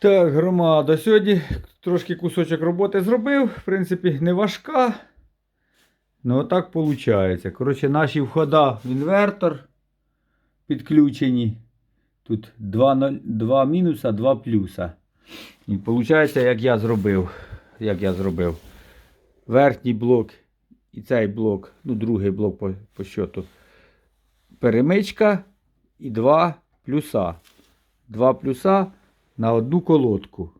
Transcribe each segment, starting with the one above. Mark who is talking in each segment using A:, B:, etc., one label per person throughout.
A: Так, громада. Сьогодні трошки кусочок роботи зробив. В принципі, не важка. Ну, отак виходить. Коротше, наші входа в інвертор підключені. Тут 2, 0, 2 мінуса, 2 плюса. І виходить, як я зробив. Як я зробив. Верхній блок і цей блок, ну, другий блок по, по щоту. Перемичка і два плюса. Два плюса на одну колодку.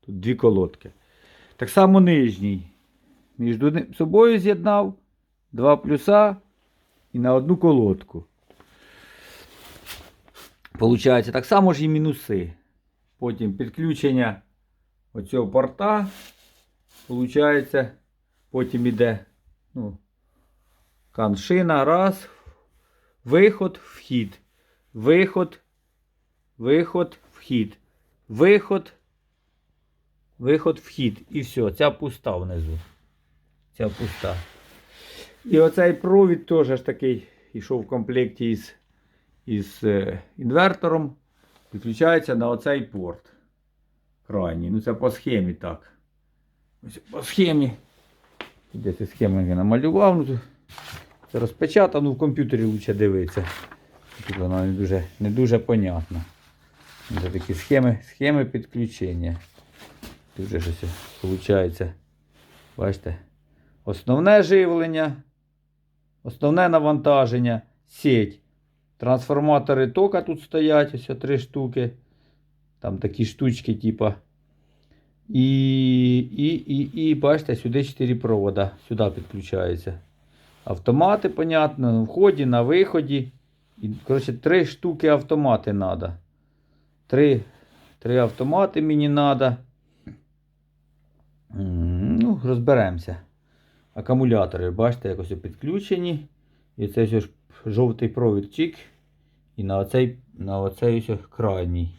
A: Тут дві колодки. Так само нижній. Між собою з'єднав два плюса і на одну колодку. Получається, так само ж і мінуси. Потім підключення оцього порта. Получається, потім іде ну, каншина, раз, виход, вхід, виход, виход, вхід, виход, виход, вхід. І все, ця пуста внизу. Ця пуста. І оцей провід теж ж такий йшов в комплекті із, із е, інвертором. Підключається на оцей порт. Крайній. Ну це по схемі так. Ось по схемі. Де ці схеми я намалював. Ну, це розпечатано в комп'ютері лучше дивитися. Тут воно не дуже, не дуже понятно. Це такі схеми, схеми підключення. Тут вже щось виходить. Бачите? Основне живлення, основне навантаження, сеть. Трансформатори тока тут стоять, ось три штуки. Там такі штучки, типа. І, і, і, і бачите, сюди 4 провода. Сюди підключаються. Автомати, понятно, на вході, на виході. І, коротше, три штуки автомати треба. Три, три автомати мені треба. Ну, розберемося. Акумулятори, бачите, якось підключені. І це ж жовтий провід чик. І на оцей, на оцей ось крайній.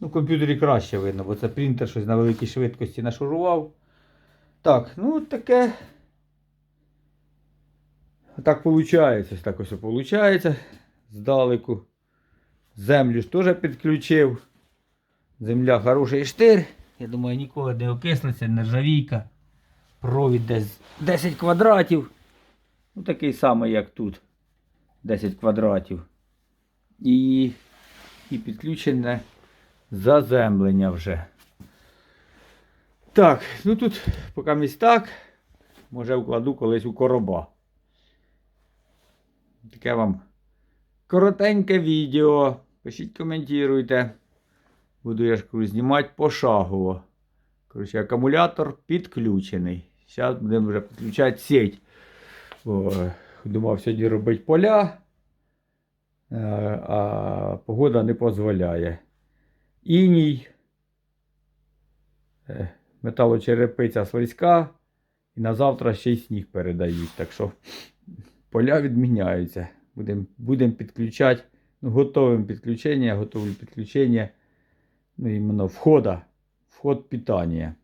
A: Ну, в комп'ютері краще видно, бо це принтер щось на великій швидкості нашурував. Так, ну таке. Так виходить. Так ось виходить. Здалеку. Землю ж теж підключив. Земля хороший штир. Я думаю, ніколи не окислиться, нержавійка. Провід десь 10 квадратів. Ну, такий самий, як тут. 10 квадратів. І, і підключене заземлення вже. Так, ну тут поки місць так. Може вкладу колись у короба. Таке вам коротеньке відео. Пишіть, коментуйте. Буду я ж знімати пошагово. Коротше, акумулятор підключений. Зараз будемо вже підключати сеть. О, думав сьогодні робити поля, е, а погода не дозволяє. Іній, е, металочерепиця слизька, і на завтра ще й сніг передають. Так що поля відміняються. Будемо будем підключати. Ну, готовим підключення, готові підключення. Ну, іменно входа, вход питання.